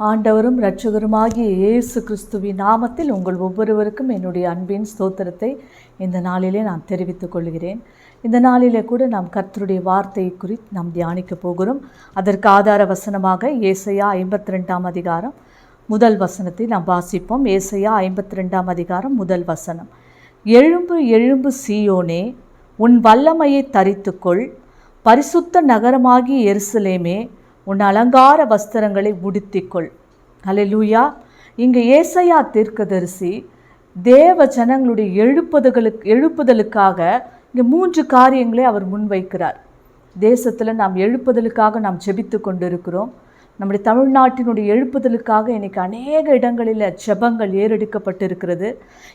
ஆண்டவரும் இரட்சகருமாகிய இயேசு கிறிஸ்துவின் நாமத்தில் உங்கள் ஒவ்வொருவருக்கும் என்னுடைய அன்பின் ஸ்தோத்திரத்தை இந்த நாளிலே நான் தெரிவித்துக் கொள்கிறேன். இந்த நாளிலே கூட நாம் கர்த்தருடைய வார்த்தையை குறித்து நாம் தியானிக்க போகிறோம். அதற்கு ஆதார வசனமாக ஏசையா ஐம்பத்தி ரெண்டாம் அதிகாரம் முதல் வசனத்தை நாம் வாசிப்போம். ஏசையா ஐம்பத்தி ரெண்டாம் அதிகாரம் முதல் வசனம். எழும்பு எழும்பு சீயோனே உன் வல்லமையை தரித்துக்கொள். பரிசுத்த நகரமாகிய எருசலேமே உன் அலங்கார வஸ்திரங்களை உடுத்திக்கொள். ஹalleluya. இங்கே ஏசையா தீர்க்கதரிசி தேவ ஜனங்களுடைய எழுப்புதலுக்கு எழுப்புதலுக்காக இங்கே மூன்று காரியங்களை அவர் முன்வைக்கிறார். தேசத்தில் நாம் எழுப்புதலுக்காக நாம் ஜெபித்து கொண்டிருக்கிறோம். நம்முடைய தமிழ்நாட்டினுடைய எழுப்புதலுக்காக இன்னைக்கு அநேக இடங்களில் ஜெபங்கள் ஏறெடுக்கப்பட்டிருக்கிறது.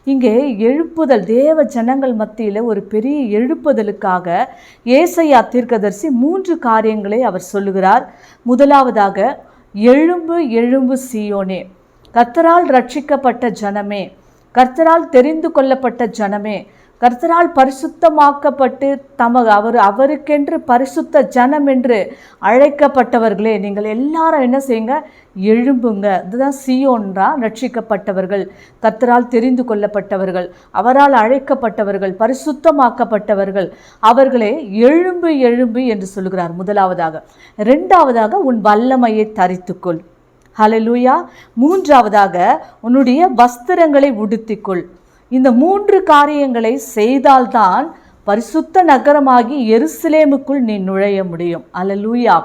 இங்கே எழுப்புதல் தேவ ஜனங்கள் மத்தியில் ஒரு பெரிய எழுப்புதலுக்காக ஏசையா தீர்க்கதரிசி மூன்று காரியங்களை அவர் சொல்லுகிறார். முதலாவதாக எழும்பு எழும்பு சியோனே கர்த்தரால் ரட்சிக்கப்பட்ட ஜனமே கர்த்தரால் தெரிந்து கொள்ளப்பட்ட ஜனமே கர்த்தரால் பரிசுத்தமாக்கப்பட்டு தம அவர் அவருக்கென்று பரிசுத்த ஜனம் என்று அழைக்கப்பட்டவர்களே நீங்கள் எல்லாரும் என்ன செய்யுங்க? எழும்புங்க. இதுதான் சியோன்றா ரட்சிக்கப்பட்டவர்கள் கர்த்தரால் தெரிந்து கொள்ளப்பட்டவர்கள் அவரால் அழைக்கப்பட்டவர்கள் பரிசுத்தமாக்கப்பட்டவர்கள் அவர்களே எழும்பு எழும்பு என்று சொல்கிறார் முதலாவதாக. ரெண்டாவதாக உன் வல்லமையை தரித்துக்கொள். ஹலலூயா மூன்றாவதாக உன்னுடைய வஸ்திரங்களை உடுத்திக்கொள். இந்த மூன்று காரியங்களை செய்தால்தான் பரிசுத்த நகரமாகி எருசலேமுக்குள் நீ நுழைய முடியும். அல்லலூயா.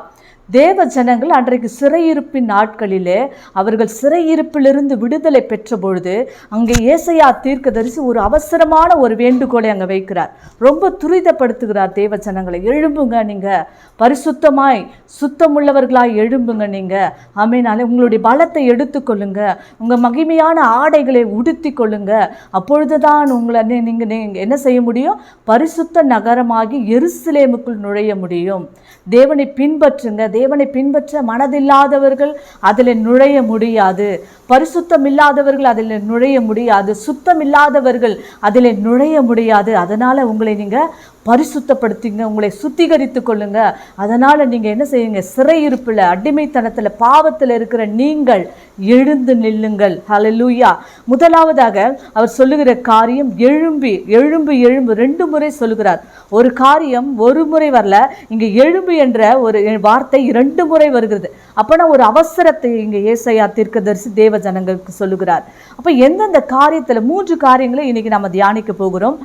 தேவ ஜனங்கள் அன்றைக்கு சிறையிருப்பின் நாட்களிலே அவர்கள் சிறையிருப்பிலிருந்து விடுதலை பெற்ற பொழுது அங்கே ஏசையா தீர்க்கதரிசி ஒரு அவசரமான ஒரு வேண்டுகோளை அங்கே வைக்கிறார். ரொம்ப துரிதப்படுத்துகிறார் தேவ ஜனங்களை. எழும்புங்க நீங்கள் பரிசுத்தமாய் சுத்தமுள்ளவர்களாய் எழும்புங்க நீங்கள் அமைனாலே உங்களுடைய பலத்தை எடுத்துக்கொள்ளுங்க. உங்கள் மகிமையான ஆடைகளை உடுத்தி கொள்ளுங்க அப்பொழுது தான் உங்களை நீங்கள் நீங்கள் என்ன செய்ய முடியும்? பரிசுத்த நகரமாகி எருசலேமுக்குள் நுழைய முடியும். தேவனை பின்பற்றுங்க. தேவனை பின்பற்ற மனதில்லாதவர்கள் அதில் நுழைய முடியாது. பரிசுத்தம் இல்லாதவர்கள் அதில் நுழைய முடியாது. சுத்தம் இல்லாதவர்கள் அதில் நுழைய முடியாது. அதனால் உங்களை நீங்கள் பரிசுத்தப்படுத்திங்க. உங்களை சுத்திகரித்து கொள்ளுங்க. அதனால் நீங்கள் என்ன செய்யுங்க? சிறையிருப்பில் அடிமைத்தனத்தில் பாவத்தில் இருக்கிற நீங்கள் எழுந்து நில்லுங்கள். ஹalleluya முதலாவதாக அவர் சொல்லுகிற காரியம் எழும்பி எழும்பு எழும்பு ரெண்டு முறை சொல்லுகிறார். ஒரு காரியம் ஒரு முறை வரல. இங்கே எழும்பு என்ற ஒரு வார்த்தை இரண்டு முறை வருகிறது. அப்போனா ஒரு அவசரத்தை இங்கே ஏசையா தீர்க்கதரிசி தேவ ஜனங்களுக்கு சொல்லுகிறார். அப்போ எந்தெந்த காரியத்தில் மூன்று காரியங்களை இன்றைக்கி நம்ம தியானிக்க போகிறோம்?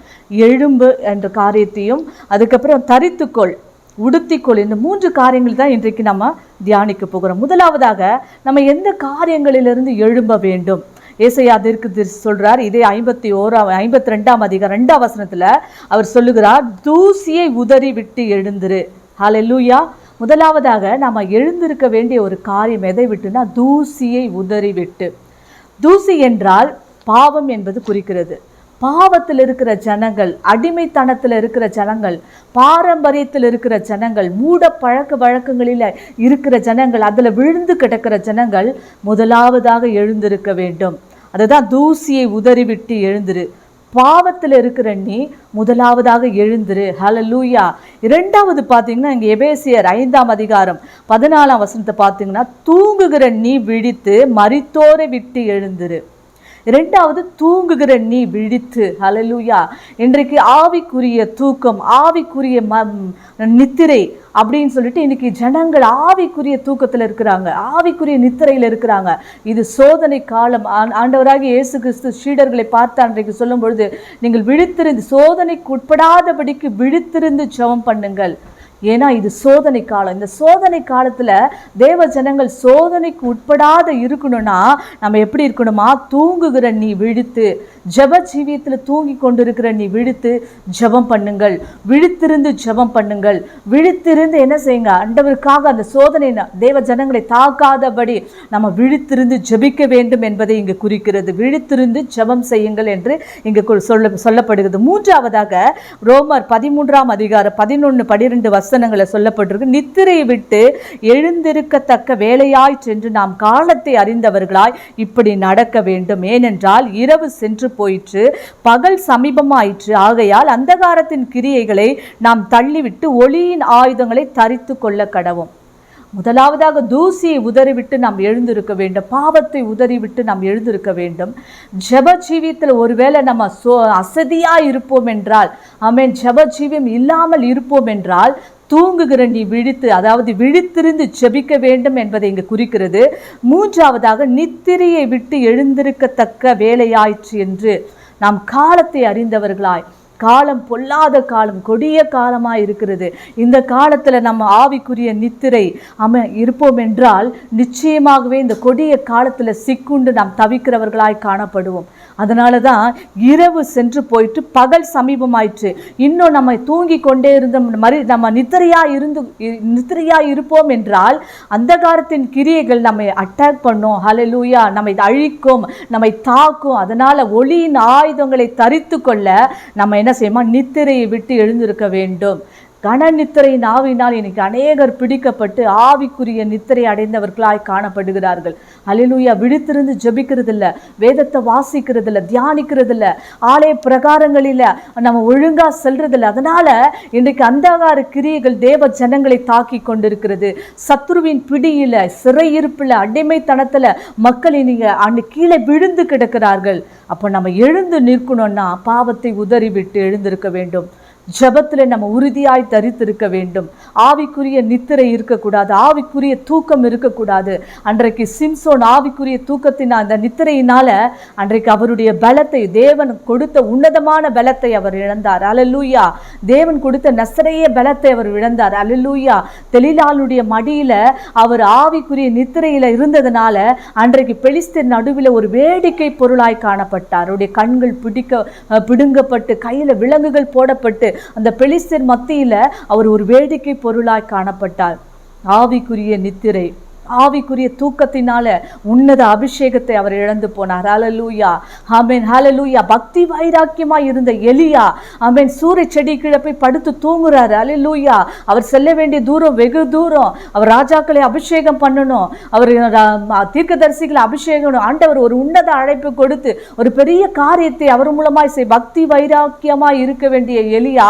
எழும்பு என்ற காரியத்தையும் அதுக்கப்புறம் தரித்துக்கொள் உடுத்திக்கொள் இந்த மூன்று காரியங்கள் தான் இன்றைக்கு நம்ம தியானிக்க போகிறோம். முதலாவதாக நம்ம எந்த காரியங்களிலிருந்து எழும்ப வேண்டும்? ஏசையா அதற்கு சொல்கிறார் இதே ஐம்பத்தி ஓரா ஐம்பத்தி ரெண்டாம் அதிகம் ரெண்டாம் வசனத்தில் அவர் சொல்லுகிறார் தூசியை உதறி விட்டு எழுந்துரு. ஹலெல்லூயா முதலாவதாக நம்ம எழுந்திருக்க வேண்டிய ஒரு காரியம் எதை விட்டுனா தூசியை உதறிவிட்டு. தூசி என்றால் பாவம் என்பது குறிக்கிறது. பாவத்தில் இருக்கிற ஜனங்கள் அடிமைத்தனத்தில் இருக்கிற ஜனங்கள் பாரம்பரியத்தில் இருக்கிற ஜனங்கள் மூட பழக்க வழக்கங்களில் இருக்கிற ஜனங்கள் அதில் விழுந்து கிடக்கிற ஜனங்கள் முதலாவதாக எழுந்திருக்க வேண்டும். அதுதான் தூசியை உதறிவிட்டு எழுந்திரு. பாவத்தில் இருக்கிற நீ முதலாவதாக எழுந்துரு. ஹலலூயா இரண்டாவது பார்த்தீங்கன்னா இங்கே எபேசியர் ஐந்தாம் அதிகாரம் பதினாலாம் வசனத்தை பார்த்தீங்கன்னா தூங்குகிற நீ விழித்து மறித்தோரை விட்டு எழுந்துரு. இரண்டாவது தூங்குகிற நீ விழித்து. ஹலலூயா இன்றைக்கு ஆவிக்குரிய தூக்கம் ஆவிக்குரிய ம நித்திரை அப்படின்னு சொல்லிட்டு இன்னைக்கு ஜனங்கள் ஆவிக்குரிய தூக்கத்தில் இருக்கிறாங்க. ஆவிக்குரிய நித்திரையில் இருக்கிறாங்க. இது சோதனை காலம். ஆண்டவராக இயேசு கிறிஸ்து ஸ்ரீடர்களை பார்த்து அன்றைக்கு சொல்லும் பொழுது நீங்கள் விழித்திருந்து சோதனைக்கு உட்படாதபடிக்கு விழித்திருந்து ஜெபம் பண்ணுங்கள். ஏன்னா இது சோதனை காலம் இந்த சோதனை காலத்தில் தேவ ஜனங்கள் சோதனைக்கு உட்படாத இருக்கணும்னா நம்ம எப்படி இருக்கணுமா? தூங்குகிற நீ விழித்து ஜப ஜீவியத்தில் தூங்கி கொண்டிருக்கிற நீ விழித்து ஜபம் பண்ணுங்கள். விழித்திருந்து ஜபம் பண்ணுங்கள். விழித்திருந்து என்ன செய்யுங்க? அண்டவருக்காக அந்த சோதனை தேவ ஜனங்களை தாக்காதபடி நம்ம விழித்திருந்து ஜபிக்க வேண்டும் என்பதை இங்கு குறிக்கிறது. விழித்திருந்து ஜபம் செய்யுங்கள் என்று இங்கு சொல்ல சொல்லப்படுகிறது. மூன்றாவதாக ரோமர் பதிமூன்றாம் அதிகாரம் பதினொன்று பனிரெண்டு வசனங்களை சொல்லப்பட்டிருக்கு. நித்திரையை விட்டு எழுந்திருக்கத்தக்க வேலையாய் சென்று நாம் காலத்தை அறிந்தவர்களாய் இப்படி நடக்க வேண்டும். ஏனென்றால் இரவு சென்று போயிற்று பகல் சமீபமாயிற்று. ஆகையால் அந்தகாரத்தின் கிரியைகளை நாம் தள்ளிவிட்டு ஒளியின் ஆயுதங்களை தரித்து கொள்ள கடவும். முதலாவதாக தூசியை உதறிவிட்டு நாம் எழுந்திருக்க வேண்டும். பாவத்தை உதறிவிட்டு நாம் எழுந்திருக்க வேண்டும். ஜப ஜீவியத்தில் ஒருவேளை நம்ம சோ அசதியாக இருப்போம் என்றால் ஆமேன் ஜப ஜீவியம் இல்லாமல் இருப்போம் என்றால் தூங்குகிற நீ விழித்து அதாவது விழித்திருந்து ஜெபிக்க வேண்டும் என்பதை இங்கு குறிக்கிறது. மூன்றாவதாக நித்திரையை விட்டு எழுந்திருக்கத்தக்க வேலையாயிற்று என்று நாம் காலத்தை அறிந்தவர்களாய் காலம் பொல்லாத காலம் கொடிய காலமாக இருக்கிறது. இந்த காலத்தில் நம்ம ஆவிக்குரிய நித்திரை அம இருப்போம் என்றால் நிச்சயமாகவே இந்த கொடிய காலத்தில் சிக்குண்டு நாம் தவிக்கிறவர்களாய் காணப்படுவோம். அதனால தான் இரவு சென்று போயிட்டு பகல் சமீபமாயிற்று. இன்னும் நம்ம தூங்கி கொண்டே இருந்த மாதிரி நம்ம நித்திரையாக இருந்து நித்திரையாக இருப்போம் என்றால் அந்தகாரத்தின் கிரியைகள் நம்மை அட்டாக் பண்ணும். ஹலலூயா நம்மை அழிக்கும் நம்மை தாக்கும். அதனால் ஒளியின் ஆயுதங்களை தரித்து கொள்ள நம்ம என்ன செய்யணும்? நித்திரையை விட்டு எழுந்திருக்க வேண்டும். கன நித்திரை நாவினால் இன்னைக்கு அநேகர் பிடிக்கப்பட்டு ஆவிக்குரிய நித்திரை அடைந்தவர்களாய் காணப்படுகிறார்கள். அல்லேலூயா விழித்திருந்து ஜெபிக்கிறதில்ல வேதத்தை வாசிக்கிறதில்ல தியானிக்கிறதில்ல ஆலய பிரகாரங்களில் நம்ம ஒழுங்காக செல்றதில்ல. அதனால் இன்றைக்கு அந்தகார கிரியைகள் தேவ ஜனங்களை தாக்கி கொண்டிருக்கிறது. சத்ருவின் பிடியில் சிறையிருப்பில் அடிமைத்தனத்தில் மக்கள் இன்னைக்கு அன்னை கீழே விழுந்து கிடக்கிறார்கள். அப்போ நம்ம எழுந்து நிற்கணும்னா பாவத்தை உதறிவிட்டு எழுந்திருக்க வேண்டும். ஜெபத்தில் நம்ம உறுதியாய் தரித்திருக்க வேண்டும். ஆவிக்குரிய நித்திரை இருக்கக்கூடாது ஆவிக்குரிய தூக்கம் இருக்கக்கூடாது. அன்றைக்கு சிம்சோன் ஆவிக்குரிய தூக்கத்தின் அந்த நித்திரையினால் அன்றைக்கு அவருடைய பலத்தை தேவன் கொடுத்த உன்னதமான பலத்தை அவர் இழந்தார். அலல்லூயா தேவன் கொடுத்த நசரைய பலத்தை அவர் இழந்தார். அலலூயா தெளிலாளுடைய மடியில் அவர் ஆவிக்குரிய நித்திரையில் இருந்ததுனால அன்றைக்கு பெலிஸ்தர் நடுவில் ஒரு வேடிக்கை பொருளாய் காணப்பட்டார். அவருடைய கண்கள் பிடிக்க பிடுங்கப்பட்டு கையில் விலங்குகள் போடப்பட்டு அந்த பெலிஸ்தர் மத்தியில் அவர் ஒரு வேடிக்கை பொருளாய் காணப்பட்டார். ஆவிக்குரிய நித்திரை. ஆவிக்குரிய தூக்கத்தினால உன்னத அபிஷேகத்தை அவர் இழந்து போனார். ஹலலூயா ஆமென் ஹலலூயா பக்தி வைராக்கியமா இருந்த எலியா ஆமேன் சூரிய செடி கீழே போய் படுத்து தூங்குறாரு. அலலூயா அவர் செல்ல வேண்டிய தூரம் வெகு தூரம். அவர் ராஜாக்களை அபிஷேகம் பண்ணணும். அவர் தீர்க்கதரிசிகளை அபிஷேகம் ஆண்டவர் ஒரு உன்னத அழைப்பு கொடுத்து ஒரு பெரிய காரியத்தை அவர் மூலமாய் செய் பக்தி வைராக்கியமாக இருக்க வேண்டிய எலியா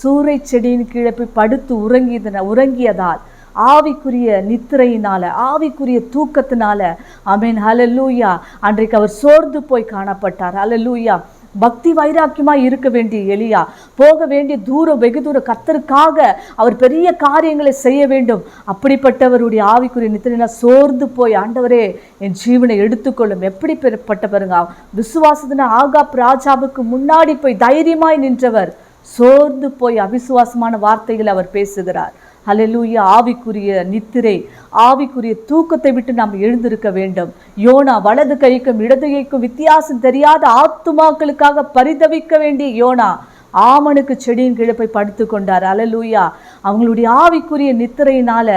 சூறை செடியின் கீழே போய் படுத்து உறங்கியதன உறங்கியதால். ஆவிக்குரிய நித்திரையினால ஆவிக்குரிய தூக்கத்தினால. அமீன் ஹalleluya. அன்றைக்கு அவர் சோர்ந்து போய் காணப்பட்டார். ஹalleluya. பக்தி வைராக்கியமா இருக்க வேண்டிய எளியா போக வேண்டிய தூரம் வெகு தூரம் கத்தருக்காக அவர் பெரிய காரியங்களை செய்ய வேண்டும். அப்படிப்பட்டவருடைய ஆவிக்குரிய நித்திரையினா சோர்ந்து போய் ஆண்டவரே என் ஜீவனை எடுத்துக்கொள்ளும். எப்படி பெறப்பட்டவருங்க விசுவாசத்தின ராஜாவுக்கு முன்னாடி போய் தைரியமாய் நின்றவர். சோர்ந்து போய் அவிசுவாசமான வார்த்தைகளை அவர் பேசுகிறார். ஹalleluya ஆவிக்குரிய நித்திரை ஆவிக்குரிய தூக்கத்தை விட்டு நாம் எழுந்திருக்க வேண்டும். யோனா வலது கைக்கும் இடது கைக்கும் வித்தியாசம் தெரியாத ஆத்துமாக்களுக்காக பரிதவிக்க வேண்டிய யோனா ஆமனுக்கு செடியின் கீழே போய் படுத்து கொண்டார். அலலூயா அவங்களுடைய ஆவிக்குரிய நித்திரையினால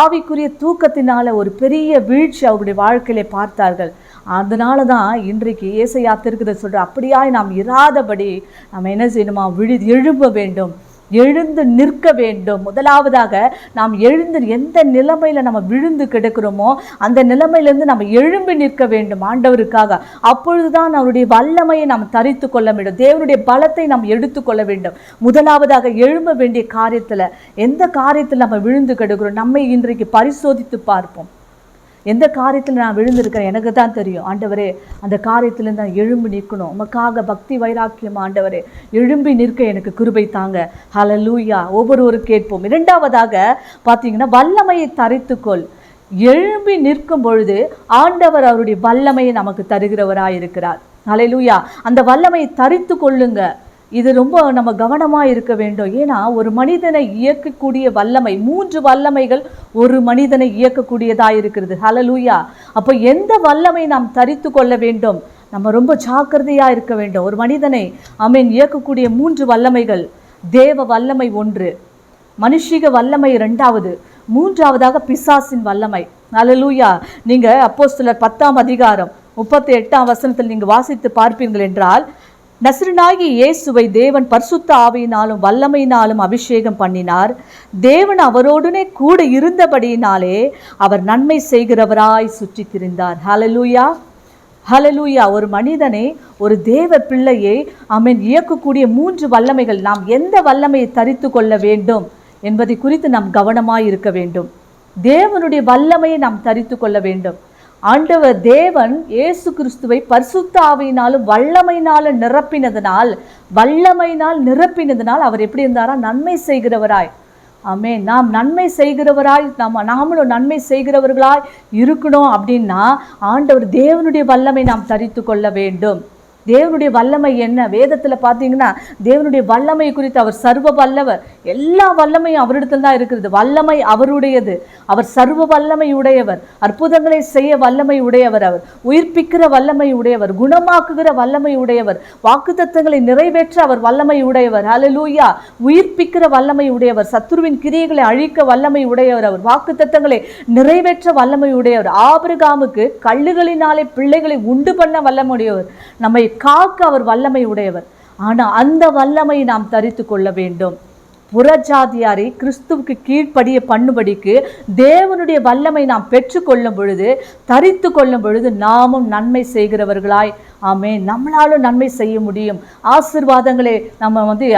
ஆவிக்குரிய தூக்கத்தினால ஒரு பெரிய வீழ்ச்சி அவருடைய வாழ்க்கையில பார்த்தார்கள். அதனால தான் இன்றைக்கு ஏசையா திருக்குதை சொல்கிற அப்படியாய் நாம் இராதபடி நாம் என்ன செய்யணுமா? விழி எழும்ப வேண்டும். எழுந்து நிற்க வேண்டும். முதலாவதாக நாம் எழுந்து எந்த நிலைமையில் நம்ம விழுந்து கிடக்கிறோமோ அந்த நிலைமையிலேருந்து நம்ம எழும்பி நிற்க வேண்டும் ஆண்டவருக்காக. அப்பொழுதுதான் அவருடைய வல்லமையை நாம் தரித்து கொள்ள வேண்டும். தேவனுடைய பலத்தை நாம் எடுத்துக்கொள்ள வேண்டும். முதலாவதாக எழும்ப வேண்டிய காரியத்தில் எந்த காரியத்தில் நம்ம விழுந்து கிடக்கிறோம் நம்மை இன்றைக்கு பரிசோதித்து பார்ப்போம். எந்த காரியத்தில் நான் விழுந்திருக்கிறேன்? எனக்கு தான் தெரியும். ஆண்டவரே அந்த காரியத்தில் நான் எழும்பி நிற்கணும். உமக்காக பக்தி வைராக்கியம் ஆண்டவரே எழும்பி நிற்க எனக்கு கிருபை தாங்க. ஹalleluya ஒவ்வொருவரும் கேட்போம். இரண்டாவதாக பார்த்தீங்கன்னா வல்லமையை தரித்துக்கொள். எழும்பி நிற்கும் பொழுது ஆண்டவர் அவருடைய வல்லமையை நமக்கு தருகிறவராக இருக்கிறார் ஹalleluya அந்த வல்லமையை தரித்து கொள்ளுங்க இது ரொம்ப நம்ம கவனமாக இருக்க வேண்டும். ஏன்னா ஒரு மனிதனை இயக்கக்கூடிய வல்லமை மூன்று வல்லமைகள் ஒரு மனிதனை இயக்கக்கூடியதாக இருக்கிறது. ஹலலூயா அப்போ எந்த வல்லமை நாம் தரித்து கொள்ள வேண்டும்? நம்ம ரொம்ப ஜாக்கிரதையாக இருக்க வேண்டும். ஒரு மனிதனை அமீன் இயக்கக்கூடிய மூன்று வல்லமைகள். தேவ வல்லமை ஒன்று மனுஷிக வல்லமை ரெண்டாவது மூன்றாவதாக பிசாசின் வல்லமை. அலலூயா நீங்கள் அப்போ சிலர் பத்தாம் அதிகாரம் முப்பத்தி எட்டாம் வசனத்தில் நீங்கள் வாசித்து பார்ப்பீர்கள் என்றால் நசரனாகி இயேசுவை தேவன் பரிசுத்த ஆவியினாலும் வல்லமையினாலும் அபிஷேகம் பண்ணினார். தேவன் அவரோடனே கூட இருந்தபடியினாலே அவர் நன்மை செய்கிறவராய் சுற்றி திரிந்தார் ஹலலூயா ஹலலூயா ஒரு மனிதனை ஒரு தேவ பிள்ளையை அவன் இயக்கக்கூடிய மூன்று வல்லமைகள் நாம் எந்த வல்லமையை தரித்து கொள்ள வேண்டும் என்பதை குறித்து நாம் கவனமாய் இருக்க வேண்டும். தேவனுடைய வல்லமையை நாம் தரித்து கொள்ள வேண்டும். ஆண்டவர் தேவன் இயேசு கிறிஸ்துவை பரிசுத்த ஆவியினாலும் வல்லமையினாலும் நிரப்பினதனால் வல்லமையினால் நிரப்பினதனால் அவர் எப்படி இருந்தாரா? நன்மை செய்கிறவராய். ஆமே நாம் நன்மை செய்கிறவராய் நாம் நாமளும் நன்மை செய்கிறவர்களாய் இருக்கணும் அப்படின்னா ஆண்டவர் தேவனுடைய வல்லமை நாம் தரித்து கொள்ள வேண்டும். தேவனுடைய வல்லமை என்ன? வேதத்தில் பார்த்தீங்கன்னா தேவனுடைய வல்லமை குறித்து அவர் சர்வ வல்லவர். எல்லா வல்லமையும் அவரிடத்தில் தான் இருக்கிறது வல்லமை அவருடையது. அவர் சர்வ வல்லமை உடையவர். அற்புதங்களை செய்ய வல்லமை உடையவர் அவர். உயிர்ப்பிக்கிற வல்லமை உடையவர். குணமாக்குகிற வல்லமை உடையவர். வாக்குத்தத்தங்களை நிறைவேற்ற அவர் வல்லமை உடையவர். அலலூயா உயிர்ப்பிக்கிற வல்லமை உடையவர். சத்துருவின் கிரியைகளை அழிக்க வல்லமை உடையவர் அவர். வாக்குத்தத்தங்களை நிறைவேற்ற வல்லமை உடையவர். ஆபிரகாமுக்கு கல்லுகளினாலே பிள்ளைகளை உண்டு பண்ண வல்லமுடையவர் நம்மை காக்க அவர் வல்லமை உடையவர். ஆனால் அந்த வல்லமை நாம் தரித்து கொள்ள வேண்டும். புறஜாதியாரை கிறிஸ்துவுக்கு கீழ்ப்படிய பண்ணுபடிக்கு தேவனுடைய வல்லமை நாம் பெற்றுக்கொள்ளும் பொழுது தரித்து கொள்ளும் பொழுது நாமும் நன்மை செய்கிறவர்களாய். ஆமே நம்மளாலும் நன்மை செய்ய முடியும். ஆசிர்வாதங்களை நம்ம வந்து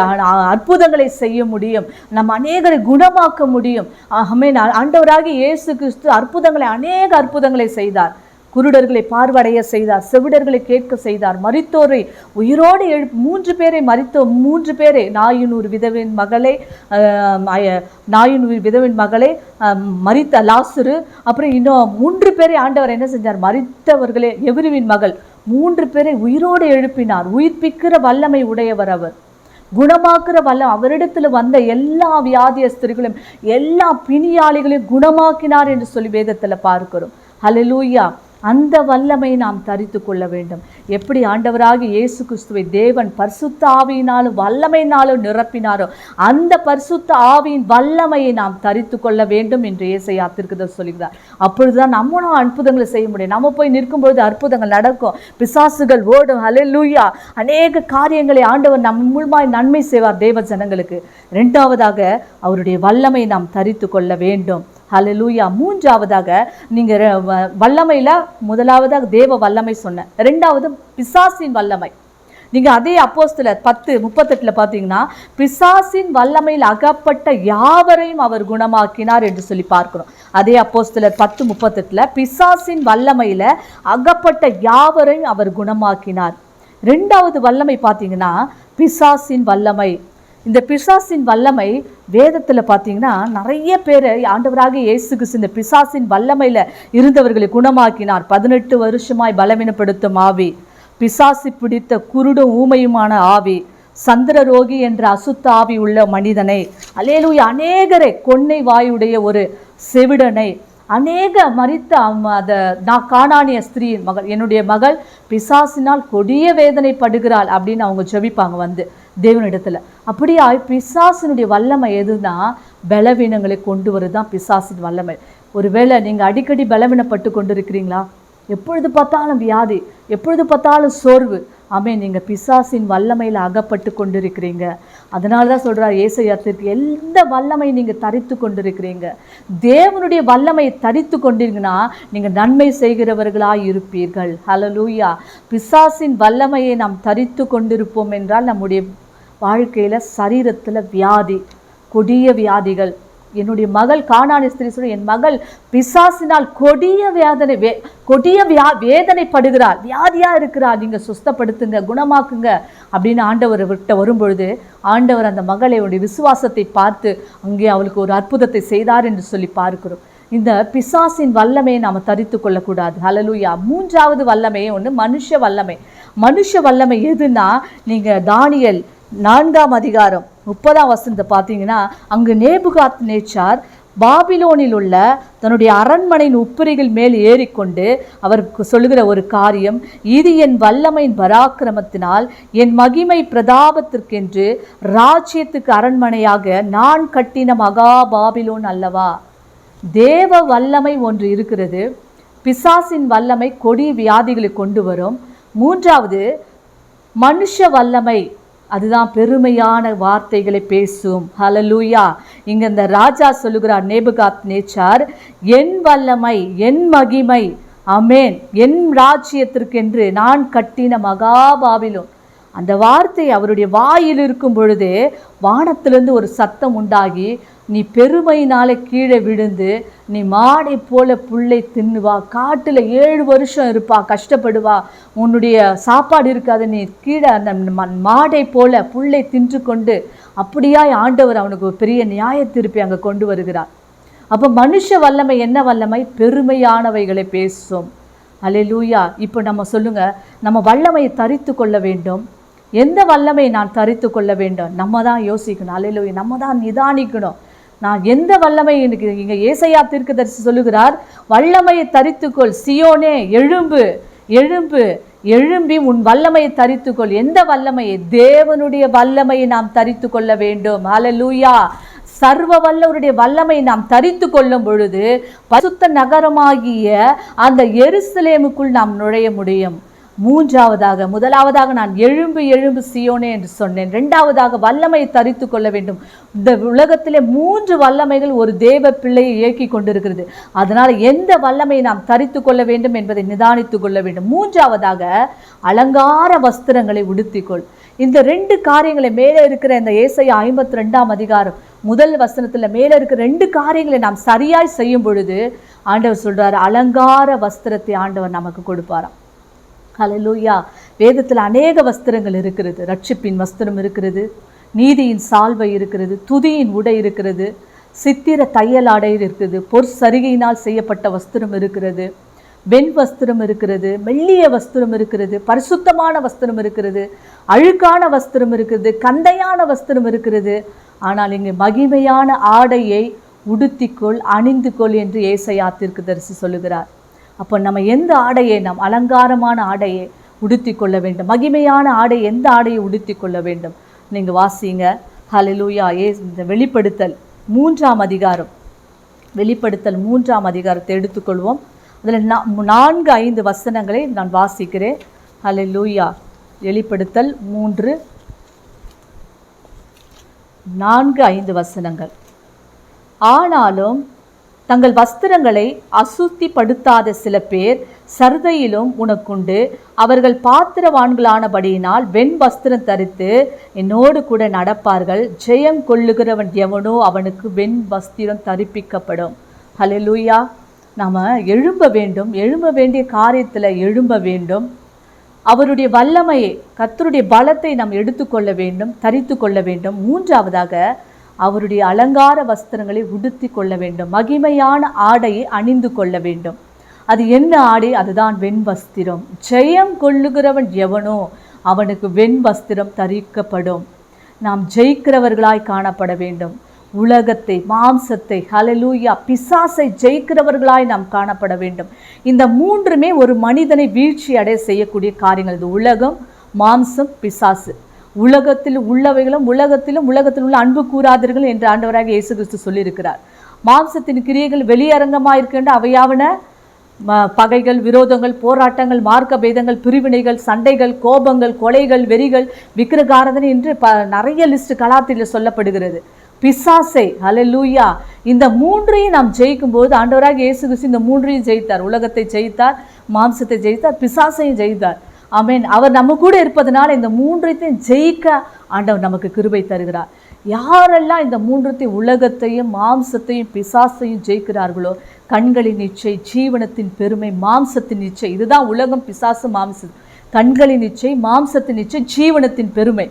அற்புதங்களை செய்ய முடியும். நம்ம அநேகரை குணமாக்க முடியும். ஆமே ஆண்டவராகி இயேசு கிறிஸ்து அற்புதங்களை அநேக அற்புதங்களை செய்தார். குருடர்களை பார்வடைய செய்தார் செவிடர்களை கேட்க செய்தார். மரித்தோரை உயிரோடு எழு மூன்று பேரை மறித்தோ மூன்று பேரை நாயினூர் விதவின் மகளே நாயினூர் விதவின் மகளே மறித்த மரித்த லாசுரு அப்புறம் இன்னும் மூன்று பேரை ஆண்டவர் என்ன செஞ்சார்? மரித்தவர்களே எவிரிவின் மகள் மூன்று பேரை உயிரோடு எழுப்பினார். உயிர்ப்பிக்கிற வல்லமை உடையவர் அவர். குணமாக்குற வல்லம் அவரிடத்தில் வந்த எல்லா வியாதியஸ்தர்களையும் எல்லா பிணியாளிகளையும் குணமாக்கினார் என்று சொல்லி வேதத்தில் பார்க்கிறோம். ஹலலூயா அந்த வல்லமை நாம் தரித்து கொள்ள வேண்டும். எப்படி ஆண்டவராகி இயேசு கிறிஸ்துவை தேவன் பரிசுத்த ஆவியினாலும் வல்லமையினாலும் நிரப்பினாரோ அந்த பரிசுத்த ஆவியின் வல்லமையை நாம் தரித்து கொள்ள வேண்டும் என்று ஏசையா திருக்குதல் சொல்லுகிறார் அப்பொழுதுதான் நம்மளும் அற்புதங்களை செய்ய முடியும். நம்ம போய் நிற்கும்பொழுது அற்புதங்கள் நடக்கும். பிசாசுகள் ஓடும். ஹalleluya அநேக காரியங்களை ஆண்டவர் நம் மூலமாய் நன்மை செய்வார் தேவ ஜனங்களுக்கு. ரெண்டாவதாக அவருடைய வல்லமை நாம் தரித்து கொள்ள வேண்டும். ஹலலூயா மூன்றாவதாக நீங்கள் வல்லமையில் வ- முதலாவதாக தேவ வல்லமை சொன்னேன் ரெண்டாவது பிசாசின் வல்லமை. நீங்கள் அதே அப்போஸ்தில் பத்து முப்பத்தெட்டில் பார்த்தீங்கன்னா பிசாசின் வல்லமையில் அகப்பட்ட யாவரையும் அவர் குணமாக்கினார் என்று சொல்லி பார்க்கணும். அதே அப்போஸ்தில் பத்து முப்பத்தெட்டில் பிசாசின் வல்லமையில் அகப்பட்ட யாவரையும் அவர் குணமாக்கினார். ரெண்டாவது வல்லமை பார்த்தீங்கன்னா பிசாசின் வல்லமை. இந்த பிசாசின் வல்லமை வேதத்தில் பார்த்தீங்கன்னா நிறைய பேர் ஆண்டவராக இயேசு கிறிஸ்து இந்த பிசாசின் வல்லமையில் இருந்தவர்களை குணமாக்கினார். பதினெட்டு வருஷமாய் பலவீனப்படுத்தும் ஆவி பிசாசி பிடித்த குருடும் ஊமையுமான ஆவி சந்திரரோகி என்ற அசுத்த ஆவி உள்ள மனிதனை அலேலூயா அநேகரை கொன்னை வாயுடைய ஒரு செவிடனை அநேக மறித்த அம்- அந்த நான் காணானிய ஸ்திரீயின் மகள் என்னுடைய மகள் பிசாசினால் கொடிய வேதனை படுகிறாள் அப்படின்னு அவங்க ஜெபிப்பாங்க வந்து தேவனிடத்தில். அப்படியா பிசாசினுடைய வல்லமை எதுனா பலவீனங்களை கொண்டு வருது தான் பிசாசின் வல்லமை. ஒருவேளை நீங்கள் அடிக்கடி பலவீனப்பட்டு கொண்டு இருக்கிறீங்களா எப்பொழுது பார்த்தாலும் வியாதி எப்பொழுது பார்த்தாலும் சோர்வு. ஆமே நீங்கள் பிசாசின் வல்லமையில் அகப்பட்டு கொண்டிருக்கிறீங்க. அதனால தான் சொல்கிறார் ஏசையாத்திற்கு எந்த வல்லமையை நீங்கள் தரித்து கொண்டிருக்கிறீங்க? தேவனுடைய வல்லமையை தரித்து கொண்டீங்கன்னா நீங்கள் நன்மை செய்கிறவர்களாக இருப்பீர்கள். ஹலலூயா பிசாசின் வல்லமையை நாம் தரித்து கொண்டிருப்போம் என்றால் நம்முடைய வாழ்க்கையில் சரீரத்தில் வியாதி கொடிய வியாதிகள். என்னுடைய மகள் காணாணி ஸ்திரீ சொல்லி என் மகள் பிசாசினால் கொடிய வேதனை வே கொடிய வியா வேதனைப்படுகிறாள். வியாதியாக இருக்கிறாள் நீங்கள் சுஸ்தப்படுத்துங்க குணமாக்குங்க. அப்படின்னு ஆண்டவர் விட்ட வரும்பொழுது ஆண்டவர் அந்த மகளை விசுவாசத்தை பார்த்து அங்கே அவளுக்கு ஒரு அற்புதத்தை செய்தார் என்று சொல்லி பார்க்கிறோம். இந்த பிசாசின் வல்லமையை நாம் தரித்து கொள்ளக்கூடாது. ஹalleluya. மூன்றாவது வல்லமையே ஒன்று மனுஷ வல்லமை. மனுஷ வல்லமை எதுன்னா நீங்கள் தானியல் நான்காம் அதிகாரம் முப்பதாம் வசனத்தை பார்த்தீங்கன்னா அங்கு நேபுகாத் நேச்சார் பாபிலோனில் உள்ள தன்னுடைய அரண்மனையின் உப்புரிகள் மேல் ஏறிக்கொண்டு அவருக்கு சொல்லுகிற ஒரு காரியம் இது என் வல்லமையின் பராக்கிரமத்தினால் என் மகிமை பிரதாபத்திற்கென்று ராஜ்யத்துக்கு அரண்மனையாக நான் கட்டின மகா பாபிலோன் அல்லவா? தேவ வல்லமை ஒன்று இருக்கிறது. பிசாசின் வல்லமை கொடி வியாதிகளை கொண்டு வரும். மூன்றாவது மனுஷ வல்லமை அதுதான் பெருமையான வார்த்தைகளை பேசும். ஹலலூயா இங்கே இந்த ராஜா சொல்லுகிறார் நேபுகாத் நேச்சார் என் வல்லமை என் மகிமை அமேன் என் ராஜ்யத்திற்கென்று நான் கட்டின மகாபாபிலும் அந்த வார்த்தை அவருடைய வாயில் இருக்கும் பொழுதே வானத்திலிருந்து ஒரு சத்தம் உண்டாகி நீ பெருமையினால கீழே விழுந்து நீ மாடை போல புள்ளை தின்னுவா காட்டில் ஏழு வருஷம் இருப்பா கஷ்டப்படுவா உன்னுடைய சாப்பாடு இருக்காது நீ கீழே அந்த ம- மாடை போல புள்ளை தின்று கொண்டு அப்படியாய் ஆண்டவர் அவனுக்கு ஒரு பெரிய நியாய திருப்பி அங்கே கொண்டு வருகிறார். அப்போ மனுஷ வல்லமை என்ன வல்லமை? பெருமையானவைகளை பேசும். அல்லேலூயா. இப்போ நம்ம சொல்லுங்க நம்ம வல்லமையை தரித்து கொள்ள வேண்டும். எந்த வல்லமை நான் தரித்து கொள்ள வேண்டும்? நம்ம தான் யோசிக்கணும். அல்லேலூயா. நம்ம தான் நிதானிக்கணும். நான் எந்த வல்லமை எனக்கு இங்கே ஏசையா தீர்க்கதரிசி சொல்லுகிறார்? வல்லமையை தரித்துக்கொள் சியோனே எழும்பு எழும்பு எழும்பி உன் வல்லமையை தரித்துக்கொள். எந்த வல்லமையை? தேவனுடைய வல்லமையை நாம் தரித்து கொள்ள வேண்டும். லூயா சர்வ வல்லவருடைய வல்லமை நாம் தரித்து கொள்ளும் பொழுது பசுத்த நகரமாகிய அந்த எருசலேமுக்குள் நாம் நுழைய முடியும். மூன்றாவதாக முதலாவதாக நான் எழும்பு எழும்பு சியோனே என்று சொன்னேன். ரெண்டாவதாக வல்லமையை தரித்து கொள்ள வேண்டும். இந்த உலகத்திலே மூன்று வல்லமைகள் ஒரு தேவ பிள்ளையை இயக்கி கொண்டிருக்கிறது. அதனால் எந்த வல்லமையை நாம் தரித்து கொள்ள வேண்டும் என்பதை நிதானித்து கொள்ள வேண்டும். மூன்றாவதாக அலங்கார வஸ்திரங்களை உடுத்திக்கொள். இந்த ரெண்டு காரியங்களை மேலே இருக்கிற இந்த ஏசையா ஐம்பத்தி ரெண்டாம் அதிகாரம் முதல் வசனத்தில் மேலே இருக்கிற ரெண்டு காரியங்களை நாம் சரியாய் செய்யும் பொழுது ஆண்டவர் சொல்கிறார் அலங்கார வஸ்திரத்தை ஆண்டவர் நமக்கு கொடுப்பாராம். ஹலலூயா வேதத்தில் அநேக வஸ்திரங்கள் இருக்கிறது. ரட்சிப்பின் வஸ்திரம் இருக்கிறது. நீதியின் சால்வை இருக்கிறது. துதியின் உடை இருக்கிறது. சித்திர தையல் ஆடை இருக்குது பொற் சரிகையினால் செய்யப்பட்ட வஸ்திரம் இருக்கிறது. வெண் வஸ்திரம் இருக்கிறது. மெல்லிய வஸ்திரம் இருக்கிறது. பரிசுத்தமான வஸ்திரம் இருக்கிறது. அழுக்கான வஸ்திரம் இருக்கிறது. கந்தையான வஸ்திரம் இருக்கிறது. ஆனால் இங்கே மகிமையான ஆடையை உடுத்திக்கொள் அணிந்துகொள் என்று ஏசையா தீர்க்கதரிசி சொல்லுகிறார். அப்போ நம்ம எந்த ஆடையை நாம் அலங்காரமான ஆடையை உடுத்தி கொள்ள வேண்டும்? மகிமையான ஆடை எந்த ஆடையை உடுத்தி கொள்ள வேண்டும்? நீங்கள் வாசிங்க. ஹalleluya ஏ இந்த வெளிப்படுத்தல் மூன்றாம் அதிகாரம். வெளிப்படுத்தல் மூன்றாம் அதிகாரத்தை எடுத்துக்கொள்வோம். அதில் நான்கு ஐந்து வசனங்களை நான் வாசிக்கிறேன். ஹalleluya வெளிப்படுத்தல் மூன்று நான்கு ஐந்து வசனங்கள். ஆனாலும் தங்கள் வஸ்திரங்களை அசுத்திப்படுத்தாத சில பேர் சருதையிலும் உனக்குண்டு. அவர்கள் பாத்திரவான்களானபடியினால் வெண் வஸ்திரம் தரித்து என்னோடு கூட நடப்பார்கள். ஜெயம் கொள்ளுகிறவன் எவனோ அவனுக்கு வெண் வஸ்திரம் தரிப்பிக்கப்படும். ஹalleluya. நாம் எழும்ப வேண்டும். எழும்ப வேண்டிய காரியத்தில் எழும்ப வேண்டும். அவருடைய வல்லமையை கத்தருடைய பலத்தை நாம் எடுத்துக்கொள்ள வேண்டும் தரித்து கொள்ள வேண்டும். மூன்றாவதாக அவருடைய அலங்கார வஸ்திரங்களை உடுத்தி கொள்ள வேண்டும். மகிமையான ஆடையை அணிந்து கொள்ள வேண்டும். அது என்ன ஆடை? அதுதான் வெண் வஸ்திரம். ஜெயம் கொள்ளுகிறவன் எவனோ அவனுக்கு வெண் வஸ்திரம் தரிக்கப்படும். நாம் ஜெயிக்கிறவர்களாய் காணப்பட வேண்டும். உலகத்தை மாம்சத்தை ஹலலூயா பிசாசை ஜெயிக்கிறவர்களாய் நாம் காணப்பட வேண்டும். இந்த மூன்றுமே ஒரு மனிதனை வீழ்ச்சி அடைய செய்யக்கூடிய காரியங்கள். இது உலகம் மாம்சம் பிசாசு. உலகத்தில் உள்ளவைகளும் உலகத்திலும் உலகத்தில் உள்ள அன்பு கூறாதீர்கள் என்று ஆண்டவராக இயேசு கிறிஸ்து சொல்லியிருக்கிறார். மாம்சத்தின் கிரியைகள் வெளியரங்கமாக இருக்கின்ற அவையாவன ம- பகைகள் விரோதங்கள் போராட்டங்கள் மார்க்க பேதங்கள் பிரிவினைகள் சண்டைகள் கோபங்கள் கொலைகள் வெறிகள் விக்கிரகாரதனை என்று ப நிறைய லிஸ்ட் கலாத்தில் சொல்லப்படுகிறது. பிசாசை அலலூயா இந்த மூன்றையும் நாம் ஜெயிக்கும் போது ஆண்டவராக இயேசு கிறிஸ்து இந்த மூன்றையும் ஜெயித்தார். உலகத்தை ஜெயித்தார் மாம்சத்தை ஜெயித்தார் பிசாசையும் ஜெயித்தார். ஆமென். அவர் நம்ம கூட இருப்பதனால இந்த மூன்றையும் ஜெயிக்க ஆண்டவர் நமக்கு கிருபை தருகிறார். யாரெல்லாம் இந்த மூன்றத்தையும் உலகத்தையும் மாம்சத்தையும் பிசாசையும் ஜெயிக்கிறார்களோ கண்களின் இச்சை ஜீவனத்தின் பெருமை மாம்சத்தின் இச்சை இதுதான் உலகம் பிசாசு மாம்சம். கண்களின் இச்சை மாம்சத்தின் இச்சை ஜீவனத்தின் பெருமை.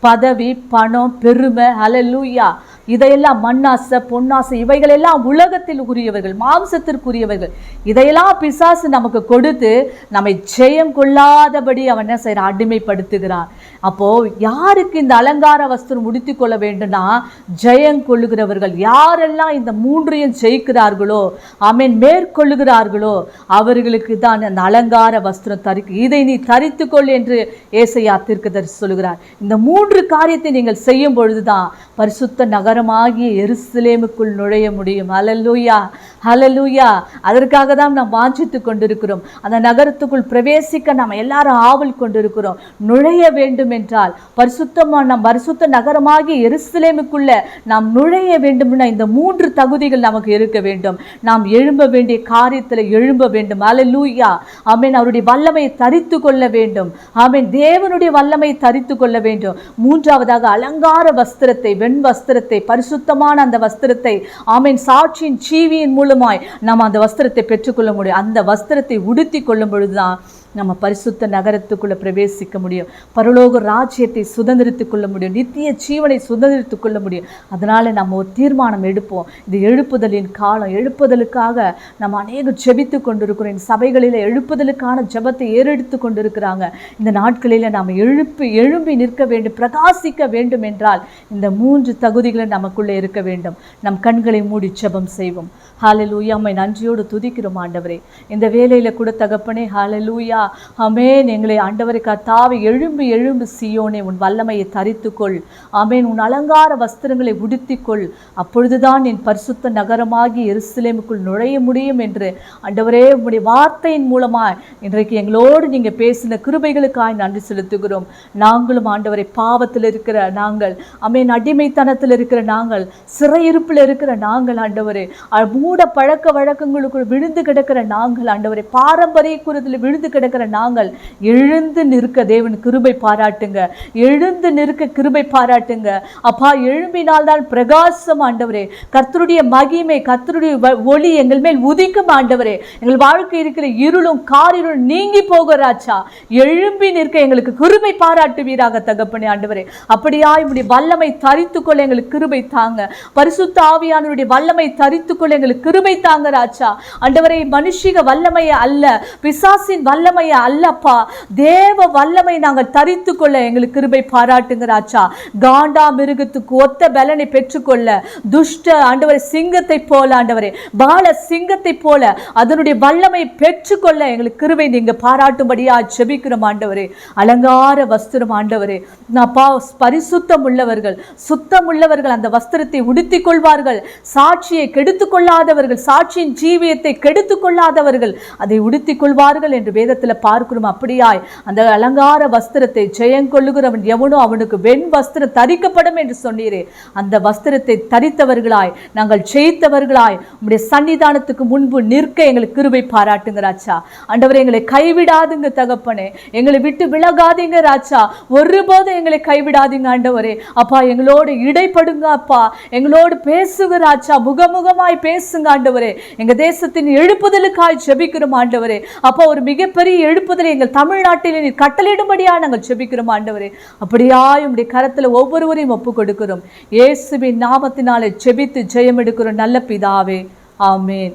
பதவி பணம் பெருமை ஹalleluya இதையெல்லாம் மண்ணாசை பொன்னாசை இவைகளெல்லாம் உலகத்தில் உரியவர்கள் மாம்சத்திற்குரியவர்கள் இதையெல்லாம் பிசாசு நமக்கு கொடுத்து நம்மை ஜெயம் கொள்ளாதபடி அவன் என்ன செய்கிறான் அடிமைப்படுத்துகிறான். அப்போது யாருக்கு இந்த அலங்கார வஸ்திரம் முடித்து கொள்ள வேண்டும்னா ஜெயம் கொள்ளுகிறவர்கள் யாரெல்லாம் இந்த மூன்றையும் ஜெயிக்கிறார்களோ ஆமென் மேற்கொள்ளுகிறார்களோ அவர்களுக்கு தான் அந்த அலங்கார வஸ்திரம் தரிக்கு இதை நீ தரித்துக்கொள் என்று ஏசையா தீர்க்கதர் சொல்லுகிறார். இந்த மூன்று காரியத்தை நீங்கள் செய்யும் பொழுதுதான் பரிசுத்த நகரமாகிய எருசலேமுக்குள் நுழைய முடியும். அலலூயா அலலூயா அதற்காக தான் நாம் வாஞ்சித்து கொண்டிருக்கிறோம். அந்த நகரத்துக்குள் பிரவேசிக்க நாம் எல்லாரும் ஆவல் கொண்டிருக்கிறோம். நுழைய வேண்டும் என்றால் பரிசுத்தமா நாம் பரிசுத்த நகரமாகிய எருசலேமுக்குள்ள நாம் நுழைய வேண்டும்னா இந்த மூன்று தகுதிகள் நமக்கு இருக்க வேண்டும். நாம் எழும்ப வேண்டிய காரியத்தில் எழும்ப வேண்டும். அலலூயா ஆமீன் அவருடைய வல்லமையை தரித்து கொள்ள வேண்டும். ஆமீன் தேவனுடைய வல்லமையை தரித்து கொள்ள வேண்டும். மூன்றாவதாக அலங்கார வஸ்திரத்தை வெண் வஸ்திரத்தை பரிசுத்தமான அந்த வஸ்திரத்தை ஆமீன் சாட்சியின் சீவியின் மூலமாய் நாம் அந்த வஸ்திரத்தை பெற்றுக்கொள்ள முடியும். அந்த வஸ்திரத்தை உடுத்தி கொள்ளும் பொழுதுதான் நம்ம பரிசுத்த நகரத்துக்குள்ளே பிரவேசிக்க முடியும். பரலோக ராஜ்யத்தை சுதந்திரித்துக் கொள்ள முடியும். நித்திய ஜீவனை சுதந்திரித்துக் கொள்ள முடியும். அதனால் நம்ம ஒரு தீர்மானம் எடுப்போம். இது எழுப்புதலின் காலம். எழுப்புதலுக்காக நம்ம அநேக ஜெபித்து கொண்டிருக்கிறோம். இந்த சபைகளில் எழுப்புதலுக்கான ஜெபத்தை ஏறெடுத்து கொண்டிருக்கிறாங்க. இந்த நாட்களில் நாம் எழுப்பி எழும்பி நிற்க வேண்டும் பிரகாசிக்க வேண்டும் என்றால் இந்த மூன்று தகுதிகளும் நமக்குள்ளே இருக்க வேண்டும். நம் கண்களை மூடி ஜெபம் செய்வோம். ஹாலலூயா அம்மை நன்றியோடு துதிக்கிறோம் ஆண்டவரே. இந்த வேலையில் கூட தகப்பனே ஹாலலூயா அமேன் எங்களை ஆண்டவரை கர்த்தாவை எழும்பி எழும்பி சியோனே உன் வல்லமையை தரித்துக்கொள். அமேன் உன் அலங்கார வஸ்திரங்களை உடுத்திக்கொள். அப்பொழுதுதான் என் பரிசுத்த நகரமாகி எருசலேமுக்குள் நுழைய முடியும் என்று ஆண்டவரே உங்களுடைய வார்த்தையின் மூலமாய் இன்றைக்கு எங்களோடு நீங்க பேசின கிருபைகளுக்காய் நன்றி செலுத்துகிறோம். நாங்களும் ஆண்டவரை பாவத்தில் இருக்கிற நாங்கள் அமேன் அடிமைத்தனத்தில் இருக்கிற நாங்கள் சிறையிருப்பில் இருக்கிற நாங்கள் ஆண்டவரே மூட பழக்க வழக்கங்களுக்குள் விழுந்து கிடக்கிற நாங்கள் ஆண்டவரை பாரம்பரிய குரத்தில் விழுந்து கிடக்கிற நாங்கள் எழுந்து நிற்க தேவன் கிருபை பாராட்டுங்க. எழுந்து நிற்க கிருபை பாராட்டுங்க. அப்பா எழும்பினால்தான் பிரகாசம் ஆண்டவரே. கர்த்தருடைய மகிமை கர்த்தருடைய ஒளி எங்கள் மேல் உதிக்கும் ஆண்டவரே. எங்கள் வாழ்க்கை இருக்கிற இருளும் காரிருளும் நீங்கி போகிறாச்சா எழும்பி நிற்க எங்களுக்கு கிருபை பாராட்டுவீராக தகப்பனே ஆண்டவரே. அப்படியா இப்படி வல்லமை தரித்துக்கொள்ள எங்களுக்கு கிருபை தாங்க. பரிசுத்த ஆவியானவருடைய வல்லமை தரித்துக்கொள்ள எங்களுக்கு கிருபை தாங்க ராஜா. ஆண்டவரே மனுஷிக வல்லமையை அல்ல. பிசாசின் வல்லமை வல்லமையை அல்லப்பா. தேவ வல்லமை நாங்கள் தரித்துக்கொள்ள எங்களுக்கு கிருபை பாராட்டுங்கிறாச்சா காண்டா மிருகத்துக்கு ஒத்த பலனை பெற்றுக்கொள்ள துஷ்ட ஆண்டவரை சிங்கத்தை போல ஆண்டவரே பால சிங்கத்தை போல அதனுடைய வல்லமை பெற்றுக்கொள்ள எங்களுக்கு கிருபை நீங்க பாராட்டும்படியா ஜெபிக்கிறோம் ஆண்டவரே. அலங்கார வஸ்திரம் ஆண்டவரே. அப்பா பரிசுத்தம் உள்ளவர்கள் சுத்தம் உள்ளவர்கள் அந்த வஸ்திரத்தை உடுத்திக் கொள்வார்கள் சாட்சியை கெடுத்துக் கொள்ளாதவர்கள் சாட்சியின் ஜீவியத்தை கெடுத்துக் கொள்ளாதவர்கள் அதை உடுத்திக் கொள்வார்கள் என்று வேதத்தில் பார்க்கிறோம் அப்படியாய் அந்த அலங்கார வஸ்திரத்தை ஜெயங்கொள்ளுகிறவன் எவனோ அவனுக்கு வெண் வஸ்திரம் தரிக்கப்படும் என்று சொன்னீரே. அந்த வஸ்திரத்தை தரித்தவர்களாய் நாங்கள் ஜெயித்தவர்களாய் உங்களுடைய சன்னிதானத்துக்கு முன்பு நிற்க எங்களுக்கு கிருபை பாராட்டுங்க ராஜா. ஆண்டவர் எங்களை கைவிடாதுங்க தகப்பனே. எங்களை விட்டு விலகாதீங்க ராஜா. ஒருபோதும் எங்களை கைவிடாதீங்க ஆண்டவரே. அப்பா எங்களோடு இடைப்படுங்க அப்பா. எங்களோடு பேசுங்க ராஜா. முகமுகமாய் பேசுங்க ஆண்டவரே. எங்க தேசத்தின் எழுப்புதலுக்காய் ஜெபிக்கிறோம் ஆண்டவரே. அப்பா ஒரு மிகப்பெரிய எழுப்புதலை எங்கள் தமிழ்நாட்டில் நீர் கட்டளையிடும்படியா நாங்கள் செபிக்கிறோம் ஆண்டவரே. அப்படியா உடைய கரத்தில் ஒவ்வொருவரையும் ஒப்பு கொடுக்கிறோம் இயேசுவின் நாமத்தினாலே செபித்து ஜெயம் எடுக்கிறோம் நல்ல பிதாவே. ஆமேன்.